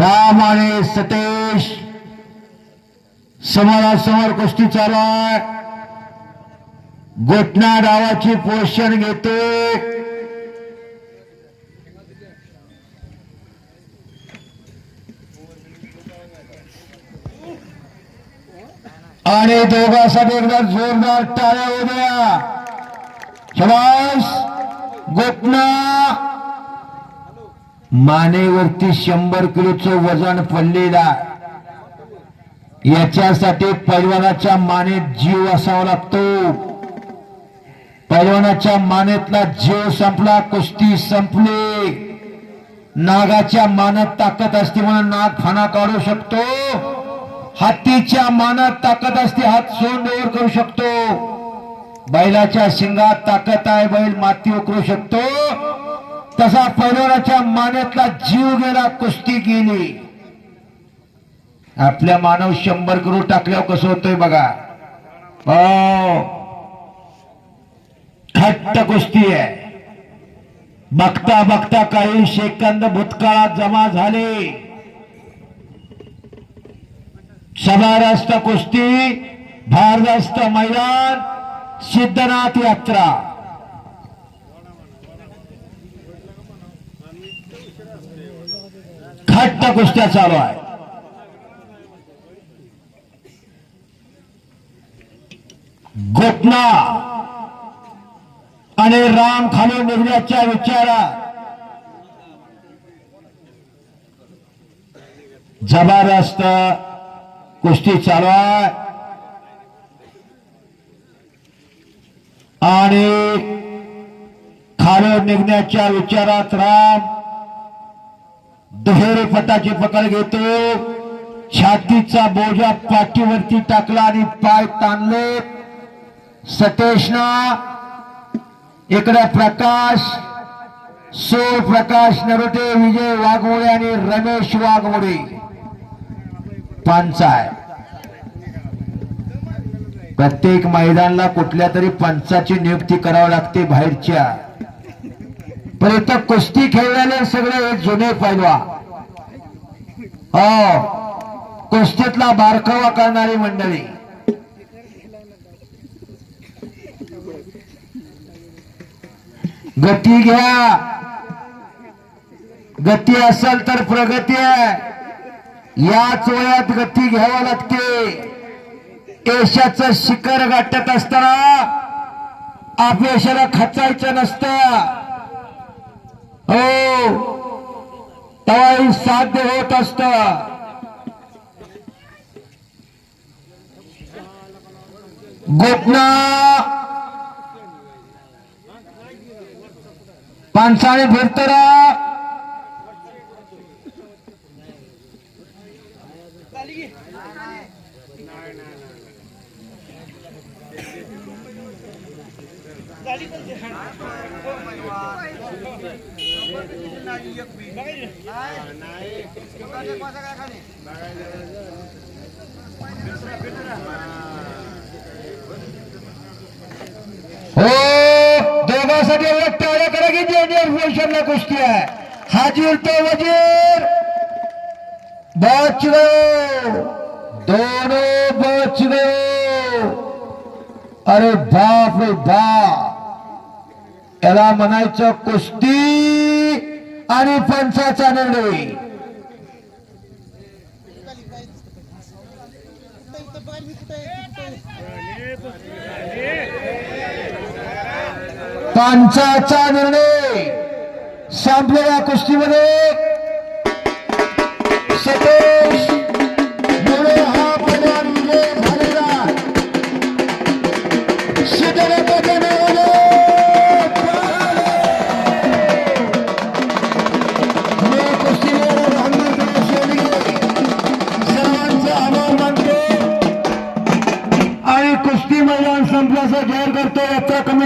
राम आणि सतेश समोरासमोर कुस्ती चालू आहे गोटणा डावाची पोषण घेते. आणि दोघांसाठी एकदा जोरदार टाळ्या उद्या शबास गोपना मानेवरती शंभर किलोचं वजन पडलेला याच्यासाठी पैलवानाच्या मानेत जीव असावा लागतो. पैलवानाच्या मानेतला जीव संपला कुस्ती संपली. नागाच्या मानात ताकद असते म्हणून नाग फाना काढू शकतो. हत्तीच्या मानात ताकद असते हात सोंडवर करू शकतो. बैलाच्या शिंगात ताकद आहे बैल माती उकरू शकतो. तसा पैलवानाच्या मानेतला जीव गेला कुस्ती गेली. आपल्या मानव शंभर गुरु टाकल्यावर कसं होतंय बघा. हो. खट्ट कुस्ती आहे. बघता बघता काही सेकंद भूतकाळात जमा झाले. सभारस्त कुस्ती भारदस्त मैदान सिद्धनाथ यात्रा. घट्ट कुस्त्या चालू आहे. गोपना आणि राम खाली निघण्याच्या विचारात जबरदस्त कुस्ती चालू आहे. आणि खाली निघण्याच्या विचारात राम दुहेरी पटाची पकड घेतो. छातीचा बोजा पाठीवरती टाकला आणि पाय ताणले. सतेशना इकडे प्रकाश. सूर प्रकाश नरोटे विजय वाघमोडे आणि रमेश वाघमोडे. पंचाय प्रत्येक मैदानाला कुठल्या तरी पंचाची नियुक्ती करावी लागते बाहेरच्या. पण इथं कुस्ती खेळल्याने सगळे जुने पैलवा. हो. कुस्तीतला बारकावा करणारी मंडळी. गती घ्या. गती असेल तर प्रगती आहे. याच वयात गती घ्यावी लागते. यशाच शिखर गाठत असताना अपयशाला खचायचं नसतं. हो. तवाही साध्य होत असत. गोपना. पानसाळे फिरतरा हो दोघांसाठी एवढं टाळ्या करा की जेनियर कुस्ती आहे. हाजीर तो वजीर. बच गयो दोनों बच गयो अरे बाप रे बाप याला म्हणायचं कुस्ती. आणि पंचाचा निर्णय. पंचाचा निर्णय. संपलेल्या कुस्तीमध्ये. सतेश मुळे हा पैलवान विजय झालेला. संपल्याचं जाहीर करतो यात्रा कमिटी